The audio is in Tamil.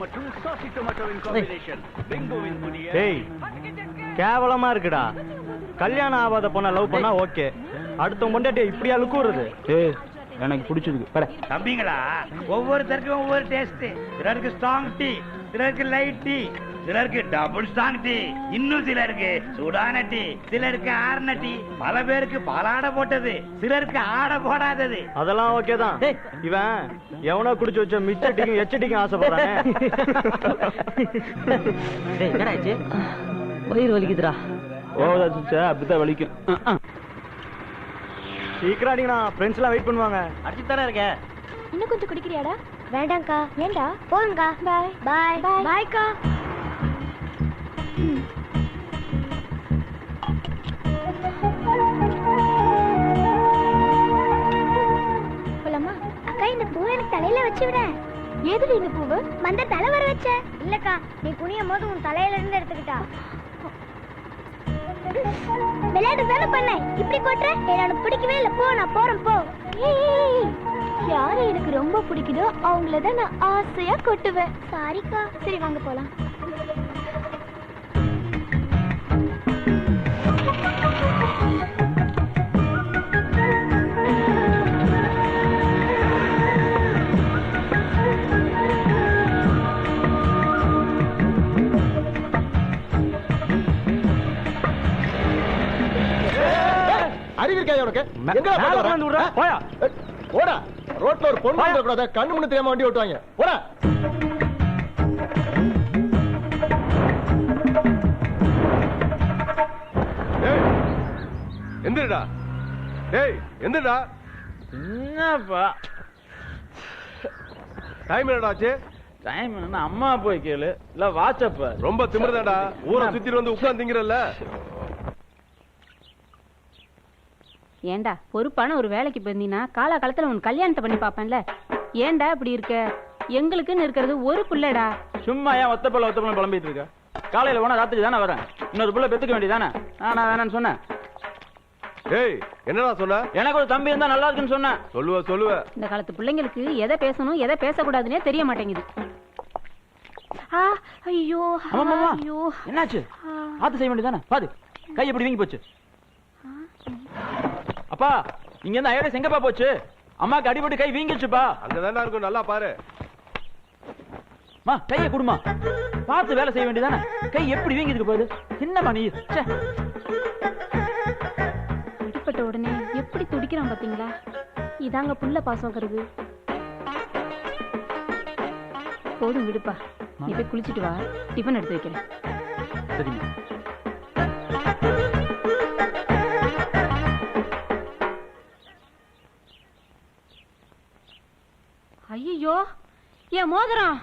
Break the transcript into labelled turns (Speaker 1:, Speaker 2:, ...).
Speaker 1: மற்றும் சாசி டொமேட்டோவின் காம்பினேஷன் பிங்கோவின் புதிய
Speaker 2: டேய் கேவலமா இருக்குடா. கல்யாணம் ஆகாத பொண்ணை லவ் பண்ணா ஓகே அடுத்த பொண்டாட்டியை இப்படியா லுக்குறது
Speaker 3: ஏய் எனக்கு பிடிச்சதுக்கு. பட.
Speaker 4: தம்பிங்களா? ஒவ்வொருத்தருக்கும் ஒவ்வொரு டேஸ்ட் சிலருக்கு ஸ்ட்ராங் டீ சிலருக்கு லைட் டீ சிலருக்கு டபுள் ஸ்ட்ராங் டீ இன்னும் சிலருக்கு சூடான டீ சிலருக்கு ஆறுன டீ பல பேருக்கு பாலாடை போட்டது சிலருக்கு ஆடை போடாதது.
Speaker 2: அதெல்லாம் ஓகே தான். இவன் எவனோ குடிச்சு வச்ச மிச்ச டீக்கும் எச்ச டீக்கும் ஆசைப்படுறானே.
Speaker 5: டேய் என்னடா ஆச்சு? வயிறு வலிக்குதுடா.
Speaker 3: ஓவரா சுச்சா அப்படித்தான் வலிக்கும்.
Speaker 2: சீக்கிரம் அடிங்கண்ணா. ஃப்ரெண்ட்ஸ் எல்லாம் வெயிட் பண்ணுவாங்க.
Speaker 5: அடிச்சு தானே இருக்கேன்
Speaker 6: இன்னும் கொஞ்சம் குடிக்கிறியாடா? வேண்டாம்க்கா. ஏண்டா? போதும்க்கா பாய் பாய் பாய் பாய்க்கா இந்த பூவை எனக்கு தலையில வச்சு விட. எதுல இந்த பூவு? மந்த தலை வர வச்ச. இல்லக்கா நீ குனியும் போது உன் தலையில இருந்து எடுத்துக்கிட்டா. விளையாட்டு தானே பண்ணேன். இப்படி கொட்டுற என்னோட பிடிக்கவே இல்ல. போ நான் போறேன் போ. யாரு எனக்கு ரொம்ப பிடிக்குதோ அவங்கள தான் நான் ஆசையா கொட்டுவேன். சாரிக்கா சரி வாங்க போலாம்.
Speaker 7: அறிவிருக்காயா உனக்கு எங்கடா
Speaker 2: மேல
Speaker 7: போயிட்டு வர?
Speaker 2: உட்கார்ந்து விடுறா, போயா.
Speaker 7: போடா. ரோட்ல ஒரு பொண்ணு
Speaker 2: போயா.
Speaker 7: கூடாது கண்ணு முன்னு தெரியாம வண்டி ஓட்டுவாங்க. போடா.
Speaker 8: எந்திரடா. டேய் எந்திரடா.
Speaker 3: என்னப்பா?
Speaker 8: டைம் என்னடா ஆச்சு?
Speaker 3: டைம் என்ன அம்மா போய் கேளு. இல்ல வாட்ஸ்அப்
Speaker 8: ரொம்ப திமிருதாடா ஊரை சுத்திட்டு வந்து உட்கார்ந்தீங்கறல்ல.
Speaker 9: ஏண்டா பொறுப்பான ஒரு வேலைக்கு போயிருந்தீங்கன்னா காலா காலத்துல உன் கல்யாணத்தை பண்ணி பாப்பேன்ல ஏன்டா இப்படி இருக்க? எங்களுக்குன்னு இருக்கிறது ஒரு புள்ளடா.
Speaker 3: சும்மா ஏன் ஒத்த பல்ல ஒத்த பல்ல புலம்பிட்டு இருக்க? காலையில போனா ராத்திரி தானே வரேன். இன்னொரு புள்ள பெத்துக்க வேண்டியதானே நான் வேணாம்னு சொன்னேன்.
Speaker 8: டேய் என்னடா சொன்ன?
Speaker 3: எனக்கு ஒரு தம்பி இருந்தா நல்லா இருக்குன்னு சொன்னேன்.
Speaker 8: சொல்லுவ சொல்லுவ.
Speaker 9: இந்த காலத்து பிள்ளைங்களுக்கு எதை பேசணும் எதை பேசக்கூடாதுன்னே தெரிய மாட்டேங்குது. ஆ ஐயோ. ஐயோ.
Speaker 3: என்னாச்சு? பார்த்து செய்ய வேண்டியதானே பாரு கை எப்படி வீங்கி போச்சு. அப்பா இங்க இருந்து ஐரஸ் எங்கப்பா போச்சு. அம்மாக்கு அடிபட்டு கை வீங்கிடுச்சுப்பா.
Speaker 8: அங்கதான்டா இருக்கும் நல்லா பாரு.
Speaker 3: மா கையை குடுமா. பார்த்து வேலை செய்ய வேண்டியதானே கை எப்படி வீங்கிருக்கு பாரு என்னம்மா நீ
Speaker 9: அடிப்பட்ட உடனே எப்படி துடிக்கிறான் பாத்தீங்களா? இதாங்க புள்ள பாசங்கிறது போதும் விடுப்பா. நீ போய் குளிச்சிட்டு வா. டிஃபன் எடுத்து வைக்கிறேன்.
Speaker 3: சரிம்மா.
Speaker 9: ஐயோ என் மோதிரம்.